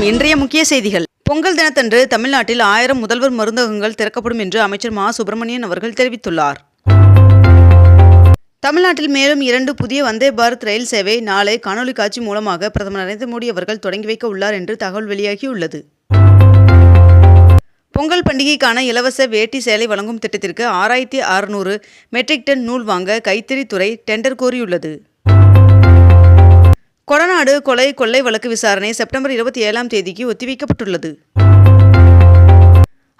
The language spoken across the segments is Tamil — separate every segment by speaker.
Speaker 1: வணக்கம் இன்றைய முக்கிய செய்திகள். பொங்கல் தினத்தன்று தமிழ்நாட்டில் ஆயிரம் முதல்வர் மருந்தகங்கள் திறக்கப்படும் என்று அமைச்சர் மா. சுப்பிரமணியன் அவர்கள் தெரிவித்துள்ளார். தமிழ்நாட்டில் மேலும் இரண்டு புதிய வந்தே பாரத் ரயில் சேவை நாளை காணொலி காட்சி மூலமாக பிரதமர் நரேந்திர மோடி அவர்கள் தொடங்கி வைக்க உள்ளார் என்று தகவல் வெளியாகியுள்ளது. பொங்கல் பண்டிகைக்கான இலவச வேட்டி சேலை வழங்கும் திட்டத்திற்கு ஆறாயிரத்தி அறுநூறு மெட்ரிக் டன் நூல் வாங்க கைத்தறித்துறை டெண்டர் கோரியுள்ளது. கொடநாடு கொலை கொள்ளை வழக்கு விசாரணை செப்டம்பர் இருபத்தி ஏழாம் தேதிக்கு ஒத்திவைக்கப்பட்டுள்ளது.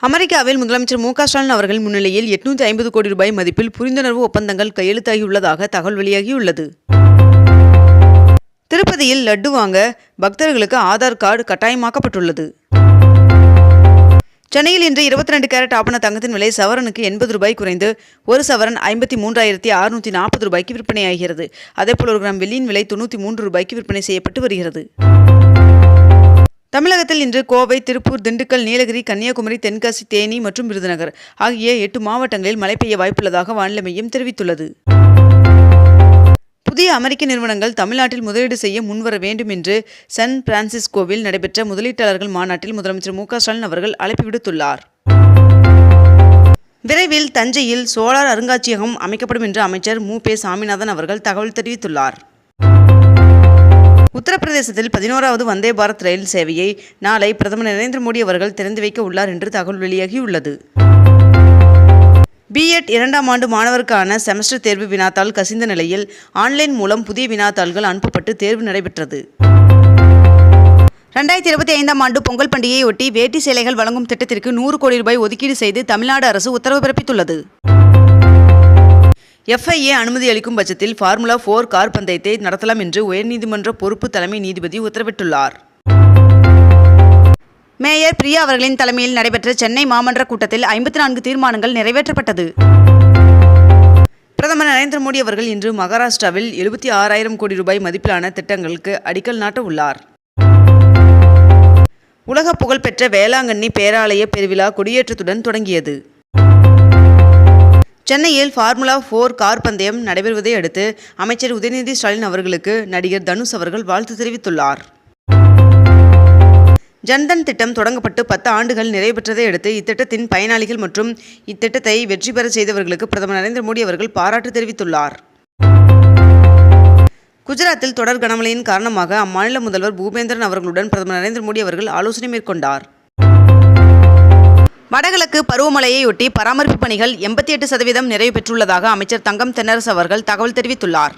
Speaker 1: அமெரிக்காவில் முதலமைச்சர் மு க ஸ்டாலின் அவர்கள் முன்னிலையில் எட்நூத்தி ஐம்பது கோடி ரூபாய் மதிப்பில் புரிந்துணர்வு ஒப்பந்தங்கள் கையெழுத்தாகியுள்ளதாக தகவல் வெளியாகியுள்ளது திருப்பதியில் லட்டு வாங்க பக்தர்களுக்கு ஆதார் கார்டு கட்டாயமாக்கப்பட்டுள்ளது. சென்னையில் இன்று இருபத்தி ரெண்டு கேரட் ஆபண தங்கத்தின் விலை சவரனுக்கு எண்பது ரூபாய் குறைந்து ஒரு சவரன் ஐம்பத்தி மூன்றாயிரத்தி அறுநூற்றி நாற்பது ரூபாய்க்கு விற்பனையாகிறது. அதேபோல் ஒரு கிராம் வெள்ளியின் விலை தொண்ணூற்றி மூன்று ரூபாய்க்கு விற்பனை செய்யப்பட்டு வருகிறது. தமிழகத்தில் இன்று கோவை திருப்பூர் திண்டுக்கல் நீலகிரி கன்னியாகுமரி தென்காசி தேனி மற்றும் விருதுநகர் ஆகிய எட்டு மாவட்டங்களில் மழை பெய்ய வாய்ப்புள்ளதாக வானிலை மையம் தெரிவித்துள்ளது. அமெரிக்க நிறுவனங்கள் தமிழ்நாட்டில் முதலீடு செய்ய முன்வர வேண்டும் என்று சன் பிரான்சிஸ்கோவில் நடைபெற்ற முதலீட்டாளர்கள் மாநாட்டில் முதலமைச்சர் மு ஸ்டாலின் அவர்கள் அழைப்பு விடுத்துள்ளார். விரைவில் தஞ்சையில் சோலார் அருங்காட்சியகம் அமைக்கப்படும் என்று அமைச்சர் மு பே சாமிநாதன் அவர்கள் தகவல் தெரிவித்துள்ளார். உத்தரப்பிரதேசத்தில் பதினோராவது வந்தே பாரத் ரயில் சேவையை நாளை பிரதமர் நரேந்திர மோடி அவர்கள் திறந்து வைக்க உள்ளார் என்று தகவல் வெளியாகியுள்ளது. பிஎட் இரண்டாம் ஆண்டு மாணவருக்கான செமஸ்டர் தேர்வு வினாத்தாள் கசிந்த நிலையில் ஆன்லைன் மூலம் புதிய வினாத்தாள்கள் அனுப்பப்பட்டு தேர்வு நடைபெற்றது. ரெண்டாயிரத்தி இருபத்தி ஐந்தாம் ஆண்டு பொங்கல் பண்டிகையொட்டி வேட்டி சேலைகள் வழங்கும் திட்டத்திற்கு நூறு கோடி ரூபாய் ஒதுக்கீடு செய்து தமிழ்நாடு அரசு உத்தரவு பிறப்பித்துள்ளது. எஃப்ஐஏ அனுமதி அளிக்கும் பட்சத்தில் ஃபார்முலா ஃபோர் கார் பந்தயத்தை நடத்தலாம் என்று உயர்நீதிமன்ற பொறுப்பு தலைமை நீதிபதி உத்தரவிட்டுள்ளார். மேயர் பிரியா அவர்களின் தலைமையில் நடைபெற்ற சென்னை மாமன்ற கூட்டத்தில் ஐம்பத்தி நான்கு தீர்மானங்கள் நிறைவேற்றப்பட்டது. பிரதமர் நரேந்திர மோடி அவர்கள் இன்று மகாராஷ்டிராவில் எழுபத்தி ஆறாயிரம் கோடி ரூபாய் மதிப்பிலான திட்டங்களுக்கு அடிக்கல் நாட்ட உள்ளார். உலக புகழ்பெற்ற வேளாங்கண்ணி பேராலய பெருவிழா கொடியேற்றத்துடன் தொடங்கியது. சென்னையில் ஃபார்முலா ஃபோர் கார் பந்தயம் நடைபெறுவதை அடுத்து அமைச்சர் உதயநிதி ஸ்டாலின் அவர்களுக்கு நடிகர் தனுஷ் அவர்கள் வாழ்த்து தெரிவித்துள்ளார். ஜன்தன் திட்டம் தொடங்கப்பட்டு பத்து ஆண்டுகள் நிறைவு பெற்றதை அடுத்து இத்திட்டத்தின் பயனாளிகள் மற்றும் இத்திட்டத்தை வெற்றி பெற செய்தவர்களுக்கு பிரதமர் நரேந்திர மோடி அவர்கள் பாராட்டு தெரிவித்துள்ளார். குஜராத்தில் தொடர் கனமழையின் காரணமாக அம்மாநில முதல்வர் பூபேந்திரன் அவர்களுடன் பிரதமர் நரேந்திர மோடி அவர்கள் ஆலோசனை மேற்கொண்டார். வடகிழக்கு பருவமழையையொட்டி பராமரிப்பு பணிகள் எண்பத்தி எட்டு சதவீதம் நிறைவு பெற்றுள்ளதாக அமைச்சர் தங்கம் தென்னரசு அவர்கள் தகவல் தெரிவித்துள்ளார்.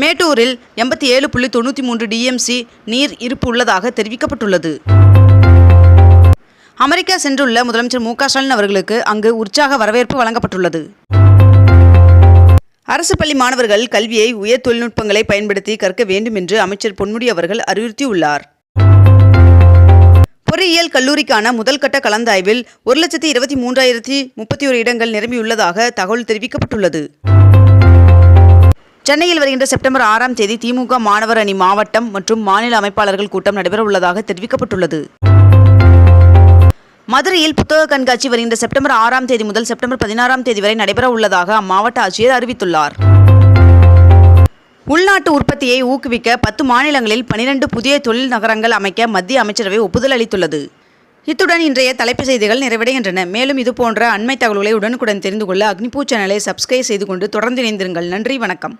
Speaker 1: மேட்டூரில் எண்பத்தி ஏழு புள்ளி தொண்ணூற்றி மூன்று டிஎம்சி நீர் இருப்பு உள்ளதாக தெரிவிக்கப்பட்டுள்ளது. அமெரிக்கா சென்றுள்ள முதலமைச்சர் மு க ஸ்டாலின் அவர்களுக்கு அங்கு உற்சாக வரவேற்பு வழங்கப்பட்டுள்ளது. அரசு பள்ளி மாணவர்கள் கல்வியை உயர் தொழில்நுட்பங்களை பயன்படுத்தி கற்க வேண்டும் என்று அமைச்சர் பொன்முடி அவர்கள் அறிவுறுத்தியுள்ளார். பொறியியல் கல்லூரிக்கான முதல் கட்ட கலந்தாய்வில் ஒரு லட்சத்தி இருபத்தி மூன்றாயிரத்தி முப்பத்தி ஒரு இடங்கள் நிரம்பியுள்ளதாக தகவல் தெரிவிக்கப்பட்டுள்ளது. சென்னையில் வருகின்ற செப்டம்பர் ஆறாம் தேதி திமுக மாணவர் அணி மாவட்டம் மற்றும் மாநில அமைப்பாளர்கள் கூட்டம் நடைபெற உள்ளதாக தெரிவிக்கப்பட்டுள்ளது. மதுரையில் புத்தக கண்காட்சி வருகின்ற செப்டம்பர் ஆறாம் தேதி முதல் செப்டம்பர் பதினாறாம் தேதி வரை நடைபெற உள்ளதாக அம்மாவட்ட ஆட்சியர் அறிவித்துள்ளார். உள்நாட்டு உற்பத்தியை ஊக்குவிக்க பத்து மாநிலங்களில் பனிரெண்டு புதிய தொழில் நகரங்கள் அமைக்க மத்திய அமைச்சரவை ஒப்புதல் அளித்துள்ளது. இத்துடன் இன்றைய தலைப்புச் செய்திகள் நிறைவடைகின்றன. மேலும் இதுபோன்ற அண்மை தகவல்களை உடனுக்குடன் தெரிந்து கொள்ள அக்னிபூ சேனலை சப்ஸ்கிரைப் செய்து கொண்டு தொடர்ந்து இணைந்திருங்கள். நன்றி வணக்கம்.